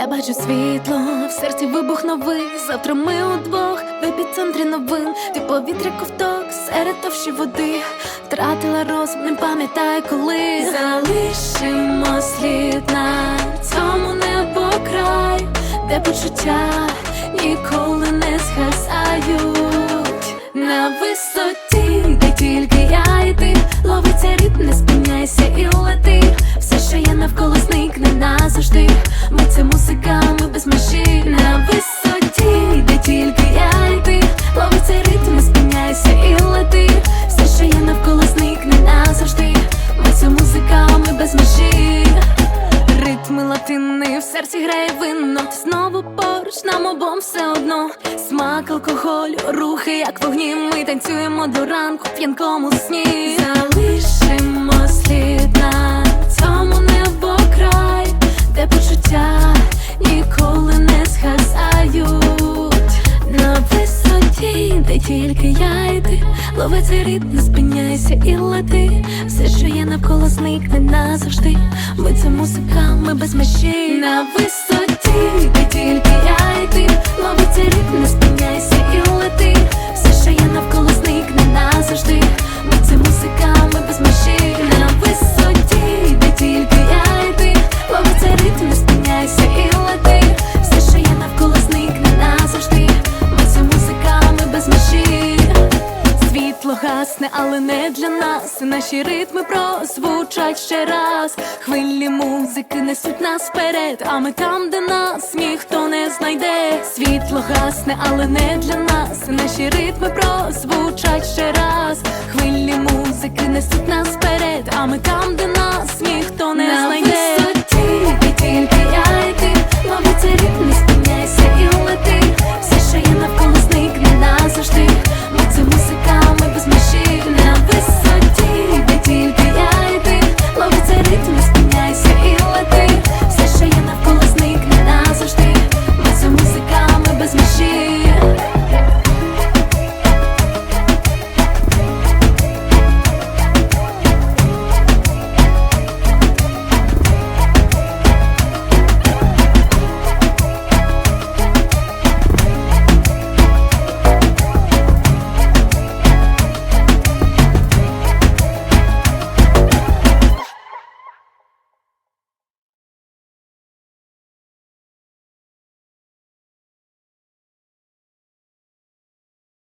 Я бачу світло, в серці вибух новий. Завтра ми удвох в епіцентрі новин. Ти повітря ковток серед товщі води. Втратила розум, не пам'ятаю коли. Залишимо слід на цьому небо край, де почуття ніколи не згасають. На висоті, Ми це музика, без межі на висоті, де тільки я і ти ловиться ритм, не спиняйся і лети. Все, що є навколо зникне назавжди. Ми це музика, ми без межі. Ритми латини в серці грає винно Ти знову поруч нам обом все одно Смак алкоголю, рухи, як вогні Ми танцюємо до ранку в п'янкому сні Залишимо слід на цьому тільки я і ти. Лови цей ритм, не спиняйся і лети. Все, що є навколо зникне назавжди. Ми це музика, ми без межі. На висоті, де тільки я і ти. Лови цей ритм, не Світло гасне, але не для нас. Наші ритми прозвучать ще раз. Хвилі музики несуть нас вперед, а ми там, де нас ніхто не знайде. Світло гасне, але не для нас. Наші ритми прозвучать ще раз. Хвилі музики несуть